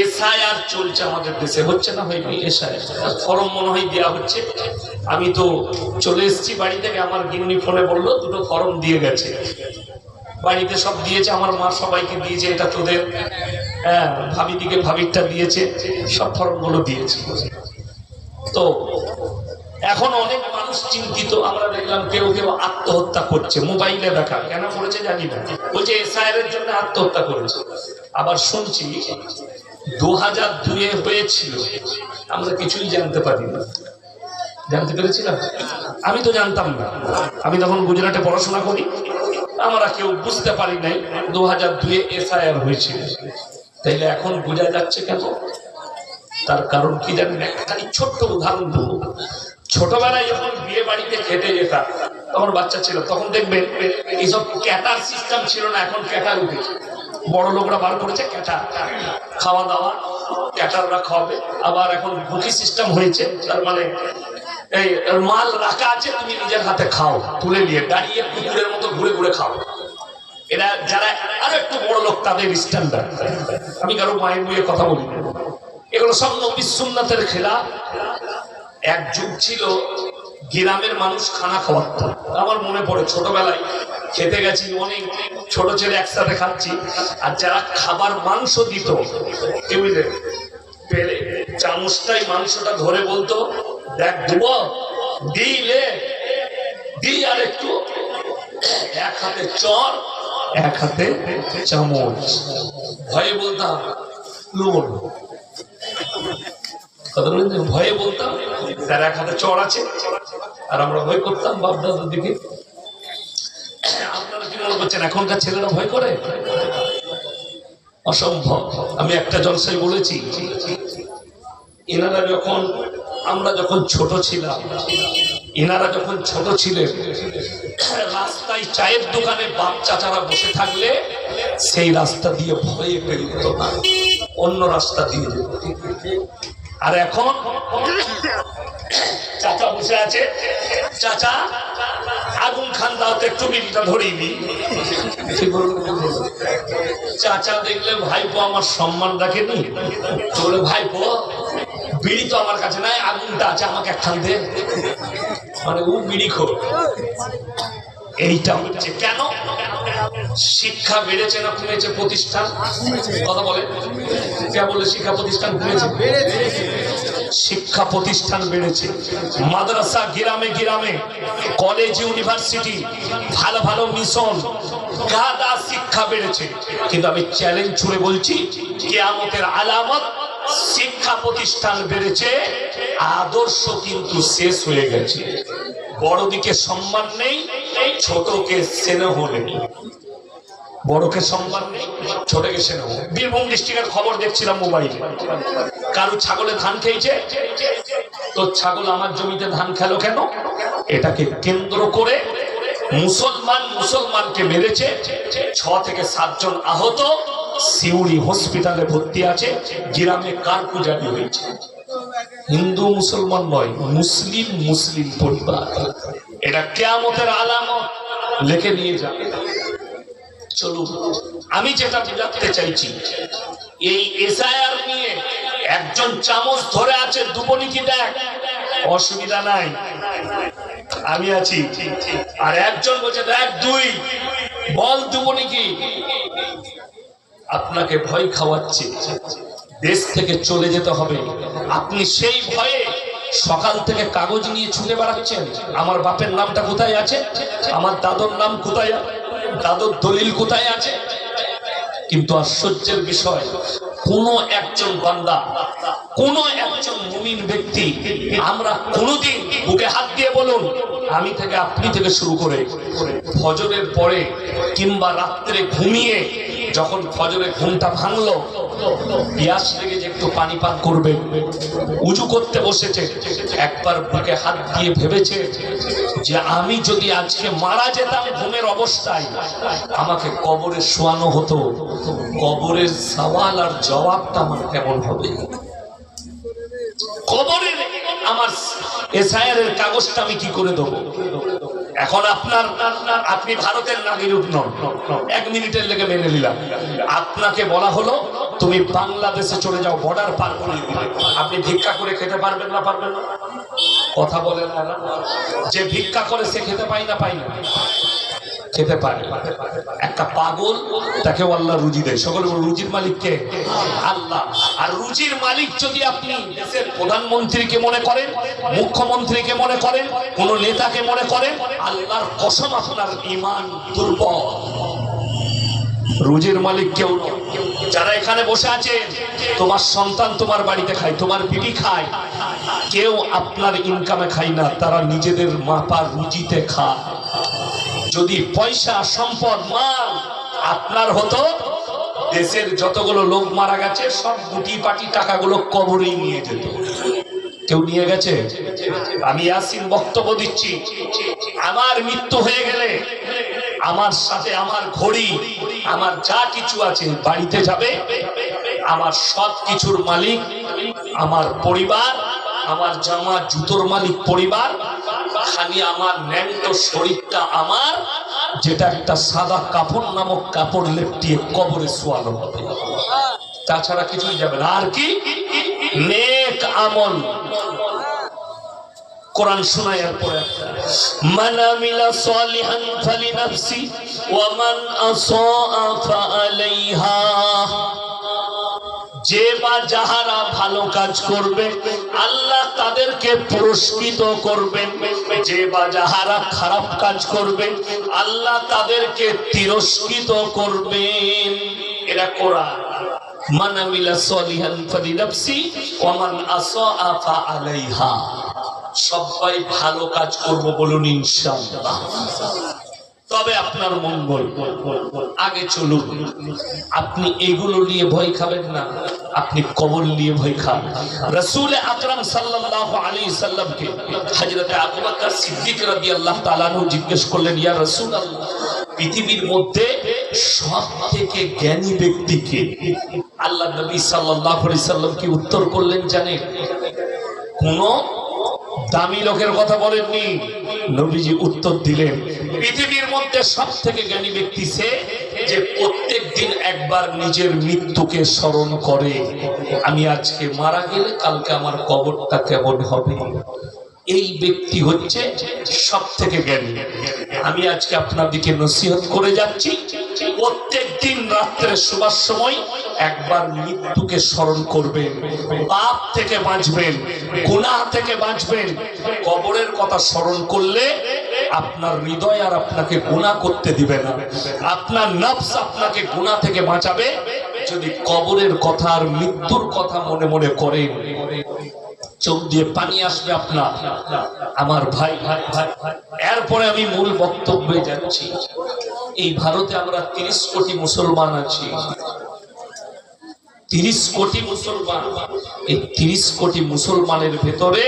SIR চলছে আমাদের দেশে, হচ্ছে না ভাই এসআইআর ফর্ম মনে হয় দেওয়া হচ্ছে। আমি তো চলে এসেছি বাড়ি থেকে, আমার গিন্নি ফোনে বলল, দুটো ফর্ম দিয়ে গেছে। বাড়িতে সব দিয়েছে, আমার মা সবাইকে দিয়েছে, এটা তোদের হ্যাঁ ভাবিদিকে ভাবিরটা দিয়েছে, সব ফর্মগুলো দিয়েছে। তো এখন অনেক মানুষ চিন্তিত, আমরা দেখলাম কেউ কেউ আত্মহত্যা করছে, মোবাইলে দেখা। কেন করেছে জানি না। বলছে, এসআইআর এর জন্য আত্মহত্যা করেছে। আবার শুনছি দু হাজার দুয়ে হয়েছিল। আমরা কিছুই জানতে পারি না জানতে পেরেছিলাম? আমি তো জানতাম না। আমি তখন গুজরাটে পড়াশোনা করি। আমরা কেউ বুঝতে পারি নাই দু হাজার দুয়ে এসআইআর হয়েছিল। তাইলে এখন বোঝা যাচ্ছে কেন? তার কারণ কি জানেন একখানি ছোট্ট উদাহরণ দেবো ছোটবেলায় যখন বিয়ে বাড়িতে খেতে যেতাম, তখন বাচ্চা ছিল, তখন দেখবেন এইসব ক্যাটার সিস্টেম ছিল না, এখন ক্যাটার উঠেছে। বড় লোকরা বার করেছে ক্যাটার। খাওয়া দাওয়া, ক্যাটাররা খাওয়াবে। আবার এখন বুকি সিস্টেম হয়েছে, তার মানে এই মাল রাখা আছে, তুমি নিজের হাতে খাও, তুলে নিয়ে, দাঁড়িয়ে কুকুরের মতো ঘুরে ঘুরে খাও। এরা যারা আরও একটু বড় লোক, তাদের স্ট্যান্ডার্ড আমি কারও মায়ের বইয়ে কথা বলি এগুলো সব নবী সুন্নাতের খেলা। এক যুগ ছিল গ্রামের মানুষ খানা খাওয়াতো। আমার মনে পড়ে ছোটবেলায় খেতে গেছি অনেক, ছোট ছেলে একসাথে খাচ্ছি, আর যারা খাবার মাংস দিত, কি পেলে, চামচটাই মাংসটা ধরে বলতো, দেখ দেব দিলে দি আর একটু, এক হাতে চর, এক হাতে চামচ। ভয়ে বলতাম নুন ভয়ে বলতাম, তার এক হাতে চড় আছে, আর আমরা ভয় করতাম বাপ দাদার দিকে করছেন এখনকার ছেলেরা ভয় করে? অসম্ভব। আমি একটা জলসায় বলেছি এনারা যখন, আমরা যখন ছোট ছিলাম এনারা যখন ছোট ছিলেন, রাস্তায় চায়ের দোকানে বাপ চাচারা বসে থাকলে সেই রাস্তা দিয়ে ভয়ে বেরোত না, অন্য রাস্তা দিয়ে আর এখন চাচা বসে আছে। চাচা, আগুন খান দাও তো একটু বিড়িটা ধরিয়ে নি চাচা দেখলে ভাইপো আমার সম্মান রাখেনি তো বলে, ভাইপো, বিড়ি তো আমার কাছে নাই, আগুনটা আছে, আমাকে একখান দে। মানে ও বিড়ি খোর। এইটা হচ্ছে কেন? শিক্ষা বেড়েছে না কমেছে প্রতিষ্ঠান? কথা বলে কে বলে শিক্ষা প্রতিষ্ঠান কমেছে? শিক্ষা প্রতিষ্ঠান বেড়েছে। মাদ্রাসা গ্রামে গ্রামে, কলেজ, ইউনিভার্সিটি, ভালো ভালো মিশন, গাদা শিক্ষা বেড়েছে। কিন্তু আমি চ্যালেঞ্জ ছুড়ে বলছি, কেয়ামতের আলামত শিক্ষা প্রতিষ্ঠান বেড়েছে, আদর্শ কিন্তু শেষ হয়ে গেছে। বড়দিকে সম্মান নেই ছোটকে স্নেহ নেই। বড়কে সম্মান নেই, ছোটকে স্নেহ বীরভূম ডিস্ট্রিক্টের খবর দেখছিলাম মোবাইলে। কারও ছাগলে ধান খেয়েছে? তো ছাগল আমার জমিতে ধান খেলো কেন? এটাকে কেন্দ্র করে মুসলমান মুসলমানকে মেরেছে। ছ থেকে সাতজন আহত। সিউড়ি হসপিটালে ভর্তি আছে। গ্রামে কার পূজারি হয়েছে? হিন্দু মুসলমান নয়, মুসলিম মুসলিম পরিবার। এটা কেয়ামতের আলামত, লেখে নিয়ে যাবে চলুন, আমি যেটা বোঝাতে চাইছি, এই এসআইআর নিয়ে একজন চামচ ধরে আছে দুপনিকি দেখ? অসুবিধা নাই। আমি আছি। আর একজন বলছে, দেখ দুই, বল দুপনি কি? আপনাকে ভয় খাওয়াচ্ছে। দেশ থেকে চলে যেতে হবে। আপনি সেই ভয়ে সকাল থেকে কাগজ নিয়ে ছুটে বেড়াচ্ছেন আমার বাপের নামটা কোথায় আছে? আমার দাদর নাম কোথায়? দাদর দলিল কোথায় আছে? কিন্তু আশ্চর্যের বিষয়, কোন একজন বান্দা, কোন একজন মুমিন ব্যক্তি, আমরা কোনোদিন বুকে হাত দিয়ে বলুন, আমি থেকে আপনি থেকে শুরু করে ফজরের পরে কিংবা রাত্রে ঘুমিয়ে যখন ফজরে ঘুমটা ভাঙলো, পিয়াস লেগে যে একটু পানি পান করবে। উজু করতে বসেছে। একবার বুকে হাত দিয়ে ভেবেছে যে আমি যদি আজকে মারা যেতাম ঘুমের অবস্থায়, আমাকে কবরে শোয়ানো হতো। কবরের সওয়াল আর জবাবটা আমার কেমন হবে? কবরের আমার এসআইআর এর কাগজটা আমি কি করে দেবো? এখন আপনার, আপনি ভারতের নাগরিক নন। এক মিনিটের লেগে মেনে নিলাম। আপনাকে বলা হলো তুমি বাংলাদেশে চলে যাও বর্ডার পার করে আপনি ভিক্ষা করে খেতে পারবেন না পারবেন না? কথা বলেন না? যে ভিক্ষা করে সে খেতে পাই না পাই না। খেতে পারে একটা পাগল তাকে আল্লাহ রুজি দেয়। সকলে রুজির মালিক কে? আল্লাহ। আর রুজির মালিক যদি আপনি দেশের প্রধানমন্ত্রীকে মনে করেন, মুখ্যমন্ত্রীকে মনে করেন, কোন নেতাকে মনে করেন, আল্লাহর কসম আপনার ইমান দুর্বল। রুজির মালিক কেউ নয়। যারা এখানে বসে আছে, তোমার সন্তান তোমার বাড়িতে খায়, তোমার বিবি খায়। কেউ আপনার ইনকামে খায় না, তারা নিজেদের মাপার রুজিতে খায়। যদি পয়সা, সম্পদ, মাল আপনার হতো, দেশের যতগুলো লোক মারা গেছে, সব গুটি পাটি টাকাগুলো কবরেই নিয়ে যেত। কেউ নিয়ে গেছে? আমি আসিন বক্তব্য দিচ্ছি। আমার মৃত্যু হয়ে গেলে, আমার সাথে আমার ঘড়ি আমার যা কিছু আছে বাড়িতে যাবে, আমার সব কিছুর মালিক, আমার পরিবার, আমার জামা জুতোর মালিক পরিবার, খালি আমার ন্যাংট শরীরটা আমার, যেটা একটা সাদা কাপড় নামক কাপড় লেপটিয়ে কবরে শোয়ানো হবে। তাছাড়া কিছুই যাবে না। আর কি? নেক আমল। কোরআন শোনায় এরপরে মান আমিলা সালিহান ফালিনাফসি ওয়া মান আসাআ ফাআলাইহা। যে বা যাহারা ভালো কাজ করবে, আল্লাহ তাদেরকে পুরস্কৃত করবেন যে বা যাহারা খারাপ কাজ করবে, আল্লাহ তাদেরকে তিরস্কৃত করবেন এরা কোরআন। মান আমিলা সালিহান ফালিনাফসি ওয়া মান আসাআ ফাআলাইহা। সবাই ভালো কাজ করব বলুন ইনশাআল্লাহ। তবে আপনার মঙ্গল আগে চলুন। আপনি এগুলো নিয়ে ভয় খাবেন না, আপনি কবর নিয়ে ভয় খান। রসুল আকরাম সাল্লাহ আলী সাল্লামকে হযরতে আবু বকর সিদ্দিক রাদিয়াল্লাহু তাআলা আনহু জিজ্ঞেস করলেন, ইয়া রসুল পৃথিবীর মধ্যে সব থেকে জ্ঞানী ব্যক্তিকে আল্লাহ নবী সাল্লাল্লাহু আলাইহি সাল্লাম কি উত্তর করলেন জানেন? কোন দামি লোকের কথা বলেননি। নবীজি উত্তর দিলেন, পৃথিবীর মধ্যে সব থেকে জ্ঞানী ব্যক্তি সে যে প্রত্যেক দিন একবার নিজের মৃত্যুকে স্মরণ করে। আমি আজকে মারা গেলে কালকে আমার কবরটা কেমন হবে? এই ব্যক্তি হচ্ছে সব থেকে জ্ঞানী। আমি আজকে আপনাদেরকে নসিহত করে যাচ্ছি প্রত্যেক দিন রাত্রে শোবার সময় একবার মৃত্যুকে স্মরণ করবেন, পাপ থেকে বাঁচবেন, গুনাহ থেকে বাঁচবেন, কবরের কথা স্মরণ করলে আপনার হৃদয় আর আপনাকে গুনাহ করতে দিবে না। আপনার নফস আপনাকে গুনাহ থেকে বাঁচাবে যদি কবরের কথা আর মৃত্যুর কথা মনে মনে করেন। চোখ দিয়ে পানি আসবে আপনার। আমার ভাই ভাই ভাই ভাই। এরপরে আমি মূল বক্তব্যে যাচ্ছি। এই ভারতে আমরা তিরিশ কোটি মুসলমান আছি। তিরিশ কোটি মুসলমান। এই তিরিশ কোটি মুসলমানের ভেতরে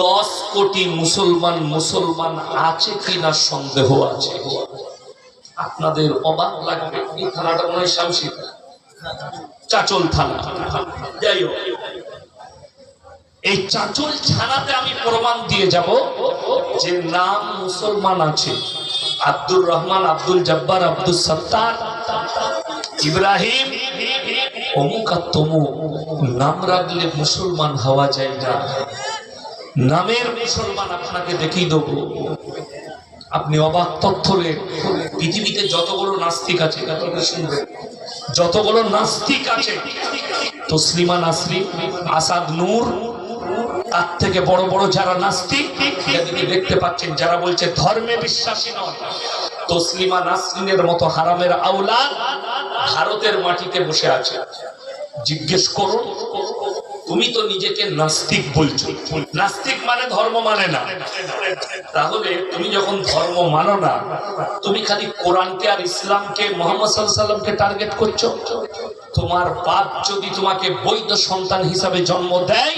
দশ কোটি মুসলমান মুসলমান আছে কিনা সন্দেহ আছে। আপনাদের অবাক লাগবে, এই থানাটা মনে হয় শামসি চাচল থানা। যাই হোক, এই চাচল ছানাতে আমি প্রমাণ দিয়ে যাব যে নাম মুসলমান আছে। আব্দুর রহমান, আব্দুল জব্বার আব্দুল সত্তার, ইব্রাহিম অমুক নাম রাখলে মুসলমান হওয়া যায় না। নামের মুসলমান আপনাকে দেখিয়ে দেবো। আপনি অবাক তথ্যরে পৃথিবীতে যতগুলো নাস্তিক আছে, যতগুলো নাস্তিক আছে, তসলিমা নাসরিন আসাদ নূর, তার থেকে বড় বড় যারা নাস্তিক দেখতে পাচ্ছেন যারা বলছে ধর্মে বিশ্বাসী নয়। তসলিমা নাসরিনের মতো হারামের আওলাদ ভারতের মাটিতে বসে আছে। জিজ্ঞেস করুন তুমি তো নিজেকে নাস্তিক বলছো। নাস্তিক মানে ধর্ম মানে না। তাহলে তুমি যখন ধর্ম মানো না, তুমি খালি কোরআনকে আর ইসলামকে, মোহাম্মদ সাল্লামকে টার্গেট করছ? তোমার বাপ যদি তোমাকে বৈধ সন্তান হিসাবে জন্ম দেয়,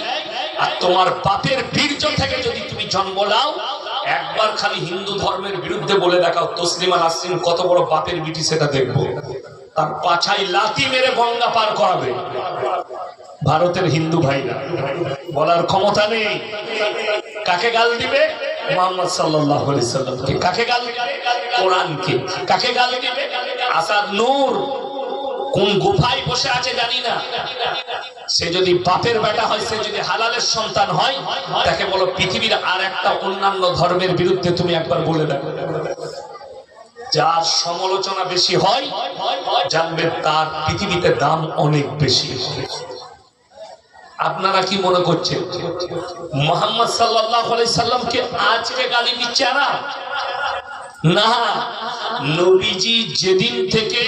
আর তোমার বাপের বীর্য থেকে যদি তুমি জন্ম নাও, একবার খালি হিন্দু ধর্মের বিরুদ্ধে বলে দেখাও, তসলিমা নাসরিন কত বড় বাপের বিটি সেটা দেখব। তার পাছাই লাতি মেরে গঙ্গা পার করাবে। ভারতের হিন্দু ভাইরা, বলার ক্ষমতা নেই। কাকে গাল দিবে? মোহাম্মদ সাল্লামকে কাকে গাল দিবে? কোরআনকে। কাকে গাল দিবে? আসাদ নূর। কোন গুফায় বসে আছে জানি না। সে যদি বাপের বেটা হয়, সে যদি হালালের সন্তান হয়, তাকে বলো পৃথিবীর আর একটা অন্যান্য ধর্মের বিরুদ্ধে তুমি একবার বলে দেখো যার সমালোচনা বেশি হয়, জানবে তার পৃথিবীতে দাম অনেক বেশি। আপনারা কি মনে করছেন? মোহাম্মদ সাল্লাহ সাল্লামকে আজকে গালি দিচ্ছে না না। নবীজি যেদিন থেকে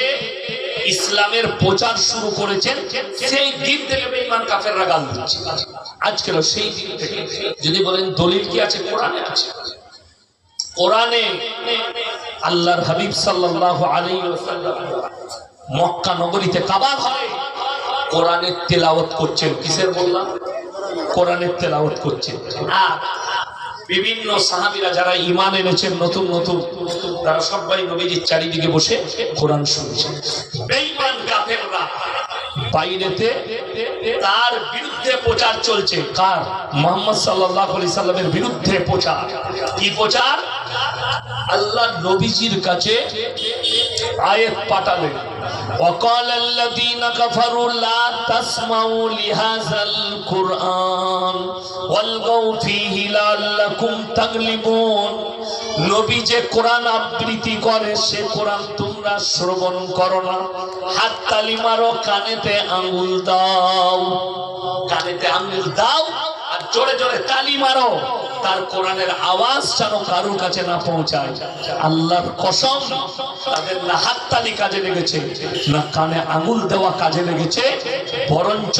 ইসলামের প্রচার শুরু করেছেন, সেই দিন থেকে বেঈমান কাফেররা গাল দিচ্ছে। আজকের সেই দিন থেকে। যদি বলেন দলিল কি আছে? কোরআনে আছে। কোরআনে আল্লাহর হাবিব আলাইহি ওয়াসাল্লাম মক্কা নগরীতে কাবা ঘরে কোরআনের তেলাওয়াত করছেন কিসের বললাম কোরআনের তেলাওয়াত করছেন। আর বিভিন্ন সাহাবীরা যারা ঈমান এনেছেন, নতুন নতুন, তারা সবাই নবীজির চারিদিকে বসে কোরআন শুনছে বেঈমান কাফেররা বাইরেতে তার বিরুদ্ধে প্রচার চলছে। কার? মোহাম্মদ সাল্লাল্লাহু আলাইহি সাল্লামের বিরুদ্ধে প্রচার। কি প্রচার? আল্লাহ নবীজির কাছে আয়াত পাঠালেন وقال الذين كفروا لا تسمعوا لهذا القرآن والغوا فيه لعلكم تغلبون নবী যে কোরআন আবৃত্তি করে সে কোরআন তোমরা শ্রবণ করো না হাত তালি মারো কানেতে আঙ্গুল দাও কানেতে আঙ্গুল দাও আর জোরে জোরে তালি মারো তার কোরআনের আওয়াজ যেন কারোর কাছে না পৌঁছায়। আল্লাহর কসম, তাদের না হাততালি কাজে লেগেছে, না কানে আঙুল দেওয়া কাজে লেগেছে, বরঞ্চ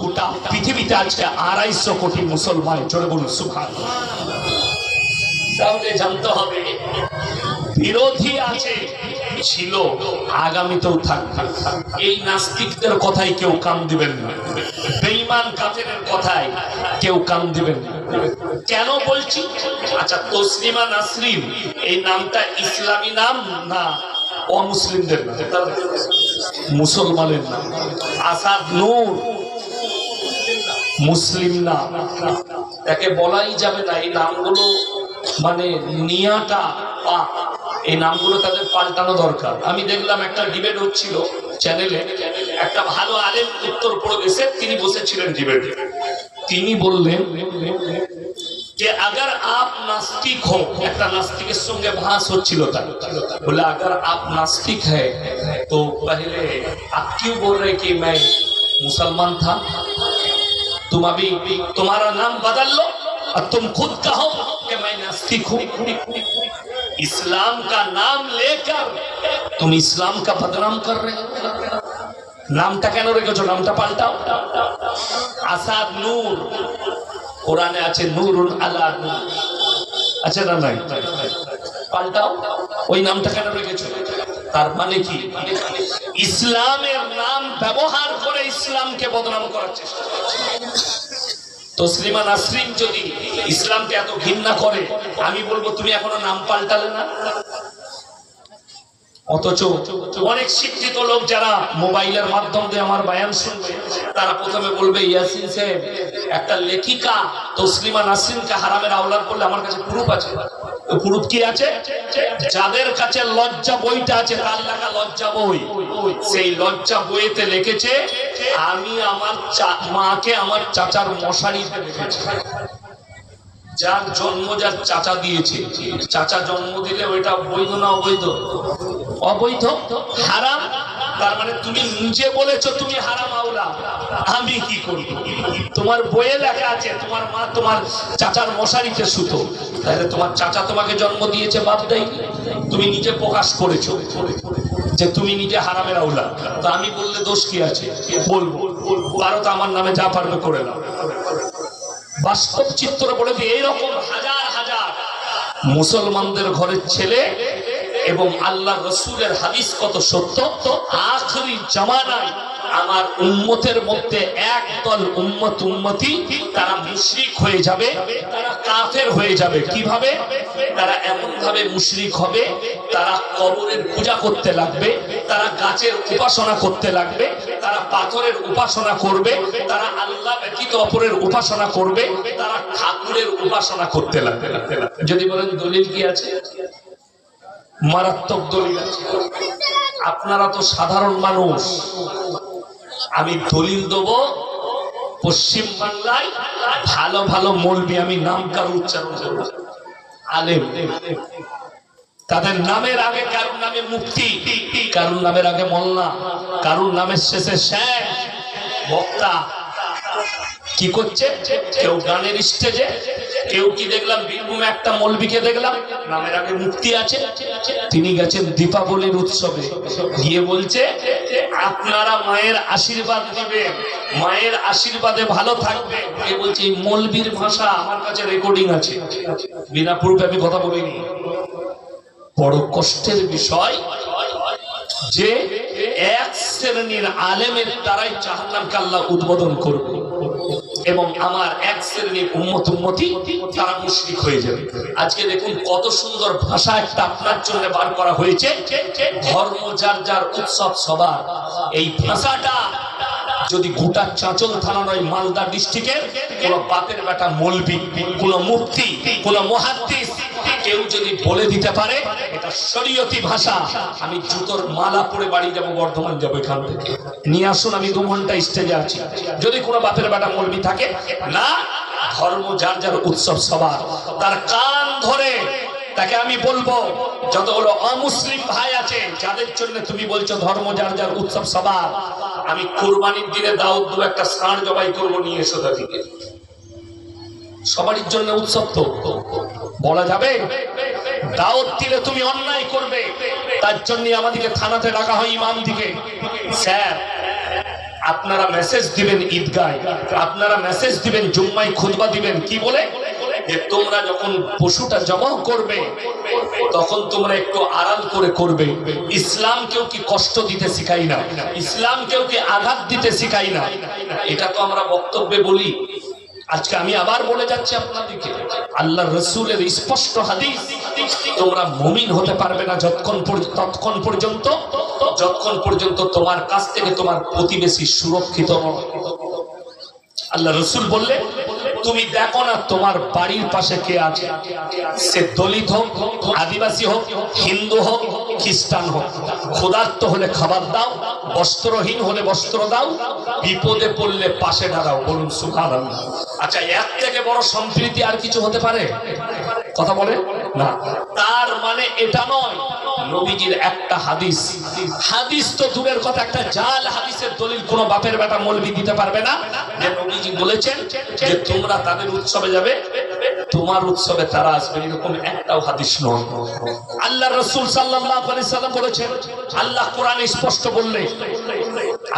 গোটা পৃথিবীতে আজকে আড়াইশো কোটি মুসলমান, জোরে বলুন সুখান তাহলে জানতে হবে, বিরোধী আছে ছিল, আগামীতেও থাকবে। এই নাস্তিকদের কথাই কেউ কান দিবেন না। বেঈমান কাফেরের কথায় কেউ কান দিবেন না। কেন বলছি? আচ্ছা তসলিমা নাসরিন, এই নামটা ইসলামী নাম না অমুসলিমদের নাম? মুসলমানের নাম। আসাদ নূর, মুসলিম নাম। তাকে বলাই যাবে না, এই নামগুলো মানে নিয়াটা এই নামগুলো তাদের পাল্টানো দরকার আমি দেখলাম একটা ডিবেট হচ্ছিল চ্যানেলে একটা ভালো আলেম উত্তর প্রদেশে তিনি বসেছিলেন ডিবেটে তিনি বললেন যে अगर आप नास्तिक हो একটা নাস্তিকের সঙ্গে ভাস হচ্ছিল তার বলে अगर आप नास्तिक है तो पहले आप क्यों बोल रहे कि मैं मुसलमान था तुम अभी तुम्हारा नाम बदल लो और तुम खुद कहो कि मैं नास्तिक हूं इस्लाम का नाम लेकर तुम इस्लाम का बदनाम कर रहे हो নামটা কেন রেখেছো নামটা পাল্টাও আসাদ নূর কোরআনে আছে নূরুন আলা নূর আছে না নাই পাল্টাও ওই নামটা কেন রেখেছো তার মানে কি ইসলামের নাম ব্যবহার করে ইসলামকে বদনাম করার চেষ্টা করছে তসলিমা নাসরিন যদি ইসলামকে এত ঘৃণা করে, আমি বলব, তুমি এখনও নাম পাল্টালে না? অথচ অনেক শিক্ষিত লোক যারা মোবাইলের মাধ্যম দিয়ে আমার বায়ান শুনবে, তারা প্রথমে বলবে, ইয়াসিন সাহেব, একটা লেখিকা তসলিমা নাসরিনকে হারামের আওলাদ করলে আমার কাছে প্রুফ আছে। প্রুফ কি আছে? যাদের কাছে লজ্জা বইটা আছে তার লেখা লজ্জা বই? সেই লজ্জা বইতে লিখেছে, আমি আমার মাকে আমার চাচার মশারিতে রেখেছি যার জন্ম যার চাচা দিয়েছে। চাচা জন্ম দিলে ওইটা বৈধ না অবৈধ? অবৈধ, হারাম তার মানে তুমি নিজে বলেছ তুমি হারাম আমি কি করব? তোমার বইয়ে লেখা আছে, তোমার মা তোমার চাচার মশারিতে সুতো তাহলে তোমার চাচা তোমাকে জন্ম দিয়েছে, বাপ তুমি নিজে প্রকাশ করেছ যে তুমি নিজে হারামের আউলা। তো আমি বললে দোষ কি আছে? বলব। পারো তো আমার নামে যা পারবে করে নাও। বাস্তব চিত্র বলে এইরকম হাজার হাজার মুসলমানদের ঘরের ছেলে এবং আল্লাহ রসুলের হাদিস কত সত্য? আখরি জামানায় আমার উম্মতের মধ্যে একদল উম্মত উম্মতি তারা মুশরিক হয়ে যাবে, তারা কাফের হয়ে যাবে। কীভাবে? তারা এমন ভাবে মুশরিক হবে, তারা কবরের পূজা করতে লাগবে, তারা গাছের উপাসনা করতে লাগবে, তারা পাথরের উপাসনা করবে, তারা আল্লাহ ব্যতীত অপরের উপাসনা করবে, তারা ঠাকুরের উপাসনা করতে লাগবে। যদি বলেন দলিল কি আছে? মারাত্মক দলিল আছে। আপনারা তো সাধারণ মানুষ। আমি দলিল দেব পশ্চিম বাংলায়। ভালো ভালো মলবি আমি নাম কারও উচ্চারণ করব আলেম। তাদের নামের আগে কারুর নামে মুক্তি কারুর নামের আগে মোল্লা, কারুর নামের শেষে শেখ, বক্তা কি করছে? কেউ গানের স্টেজে, কেউ কি দেখলাম? বীরভূমে একটা মলবিকে দেখলাম, নামের আগে মুক্তি আছে। তিনি গেছেন দীপাবলির উৎসবে। গিয়ে বলছে, আপনারা মায়ের আশীর্বাদ নেবেন, মায়ের আশীর্বাদে ভালো থাকবে। এ বলছে, এই মলবির ভাষা আমার কাছে রেকর্ডিং আছে। বিনা পূর্বে আমি কথা বলিনি। বড় কষ্টের বিষয় যে এক শ্রেণির আলেমের দ্বারাই জাহান্নামকে আল্লাহ উদ্বোধন করবে। এবং আমার এক শ্রেণির উম্মত উন্মতি তারা মুশরিক হয়ে যাবে। আজকে দেখুন কত সুন্দর ভাষা একটা আপনার জন্য বার করা হয়েছে। ধর্ম যার যার উৎসব সবার। এই ভাষাটা যদি গোটা চাঁচল থানা নয়, মালদা ডিস্ট্রিক্টের কোন বাপের বেটা মলবি, কোন মূর্তি, কোন মহাদ্দিস কেউ যদি বলে দিতে পারে, এটা শরীয়তি ভাষা। আমি জুতোর মালা পরে বাড়ি বর্ধমান যাব এখান থেকে। নিয়ে আসুন, আমি দু ঘণ্টা স্টেজে আছি। যদি কোনো বাপের বেটা থাকে, না, ধর্ম যার যার উৎসব সবার। তার কান ধরে তাকে আমি বলব যতগুলো অমুসলিম ভাই আছে, যাদের জন্য তুমি বলছো ধর্ম যার যার উৎসব সবার, আমি কোরবানির দিনে দাউদ দু একটা ষাঁড় জবাই করব, নিয়ে এসো তাদেরকে। সবারই জন্য উৎসব তো। বলা যাবে, দাওয়াত দিলে তুমি অন্যায় করবে, তার জন্য আমাদেরকে থানাতে ডাকা হয় ইমাম দিকে স্যার, আপনারা মেসেজ দিবেন ঈদগায়, আপনারা মেসেজ দিবেন জুম্মাই খুতবা দিবেন, কি বলে? যে তোমরা যখন পশুটা জমা করবে, তখন তোমরা একটু আড়াল করে করবে। ইসলাম কেউ কি কষ্ট দিতে শিখাই না? ইসলাম কেউ কি আঘাত দিতে শিখাই না? এটা তো আমরা বক্তব্যে বলি। আজকে আমি আবার বলে যাচ্ছি আপনাদেরকে আল্লাহ রসুলের স্পষ্ট হাদিস, তোমরা মুমিন হতে পারবে না যতক্ষণ ততক্ষণ পর্যন্ত, যতক্ষণ পর্যন্ত তোমার কাছ থেকে তোমার প্রতিবেশী সুরক্ষিত আল্লাহ রসুল বললে তুমি দেখো না তোমার বাড়ির পাশে কে আছে? সে দলিত হোক, আদিবাসী হোক, হিন্দু হোক খ্রিস্টান হোক। ক্ষুধার্ত হলে খাবার দাও, বস্ত্রহীন হলে বস্ত্র দাও, বিপদে পড়লে পাশে দাঁড়াও, বলুন সুখান আচ্ছা এর থেকে বড় সম্প্রীতি আর কিছু হতে পারে? কথা বলে? না। তার মানে এটা নয়, নবীজির একটা হাদিস। হাদিস তো দূরের কথা, একটা জাল হাদিসের দলিল কোন বাপের বেটা মলবি দিতে পারবে না। যে নবীজি বলেছেন যে তোমরা তাদের উৎসবে যাবে তোমার উৎসবে তারা আসবে, এরকম একটাও হাদিস নয়। আল্লাহ রসুল সাল্লাম বলেছেন, আল্লাহ কোরআনে স্পষ্ট বললে,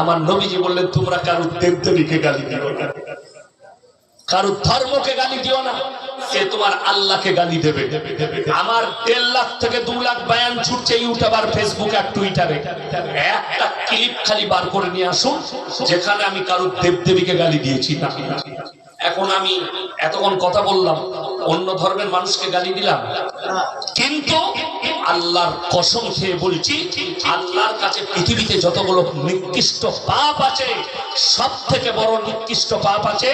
আমার নবীজি বললেন, তোমরা কারুর দেবদেবীকে গালি দিও না। কারও ধর্মকে গালি দিও না। সে তোমার আল্লাহকে গালি দেবে। আমার দেড় লাখ থেকে দু লাখ বায়ান ছুটছে ইউটিউব আর ফেসবুক আর টুইটারে একটা ক্লিপ খালি বার করে নিয়ে আসুন, যেখানে আমি কারও দেবদেবীকে গালি দিয়েছি। না এখন আমি এতক্ষণ কথা বললাম, অন্য ধর্মের মানুষকে গালি দিলাম। কিন্তু আল্লাহর কসম খেয়ে বলছি, আল্লাহর কাছে পৃথিবীতে যতগুলো নিকৃষ্ট পাপ আছে সব থেকে বড় নিকৃষ্ট পাপ আছে,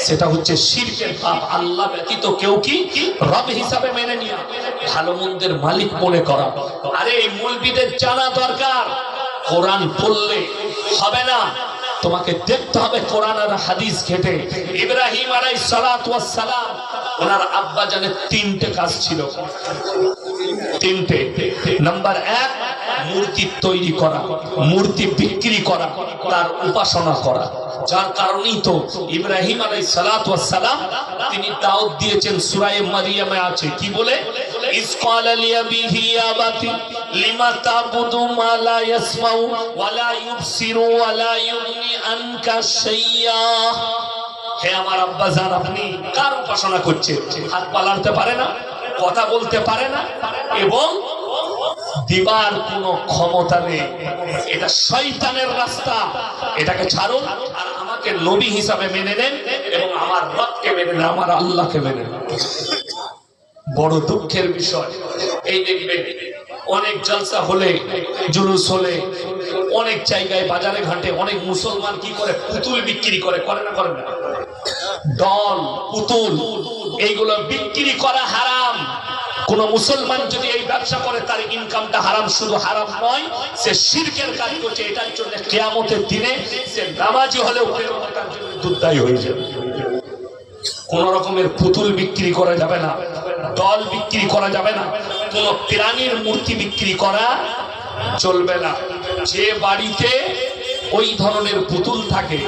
সেটা হচ্ছে শিরকের পাপ। আল্লাহ ব্যতীত কেউ কি রব হিসাবে মেনে নিয়া ভালো মন্দের মালিক মনে করা। আরে এই মৌলবিদের জানা দরকার। কোরআন পড়লে হবে না। তোমাকে দেখতে হবে কোরআন আর হাদিস ঘেটে। ইব্রাহিম আলাই সালাত সালাম, ওনার আব্বা জানের তিনটে কাজ ছিল। তিনটে। নাম্বার এক, মূর্তি তৈরি করা, মূর্তি বিক্রি করা, তার উপাসনা করা। যার কারণেই তো ইব্রাহিম আলাই সালাত সালাম, তিনি দাওয়াত দিয়েছেন সুরায়ে মারিয়ামে আছে। কি বলে? ইসকাল লিয়াবিহি আবাতি লিমা তাবুদু মা লা ইয়াসমাউ ওয়া লা ইউবসিরু ওয়া লা ইউগনি আনকা শাইয়্যা হে আমার আব্বা জান, আপনি কার উপাসনা করছেন? হাত পালাতে পারে না, কথা বলতে পারে না, এবং দিবার কোনো ক্ষমতা নেই। এটা শয়তানের রাস্তা। এটাকে ছাড়ুন আর আমাকে নবী হিসাবে মেনে নেন এবং আমার রবকে মেনে নেন, আমার আল্লাহকে মেনে নেন। বড় দুঃখের বিষয়। এই দেখবেন অনেক জলসা হলে, জুলুস হলে, অনেক জায়গায়, বাজারে ঘাটে অনেক মুসলমান কি করে? পুতুল বিক্রি করে করে না করে না? ডল পুতুল, এইগুলো বিক্রি করা হারাম। কোন মুসলমান যদি এই ব্যবসা করে, তার ইনকামটা হারাম, শুধু হারাম নয়, সে শিরকের কাজ করছে, এটার জন্য কেয়ামতের দিনে সে নামাজি হলেও দুর্দায়ী হয়ে যাবে। কোন রকমের পুতুল বিক্রি করা যাবে না। দল বিক্রি করা যাবে না। কোন প্রাণীর মূর্তি বিক্রি করা চলবে না। যে বাড়িতে ওই ধরনের পুতুল থাকে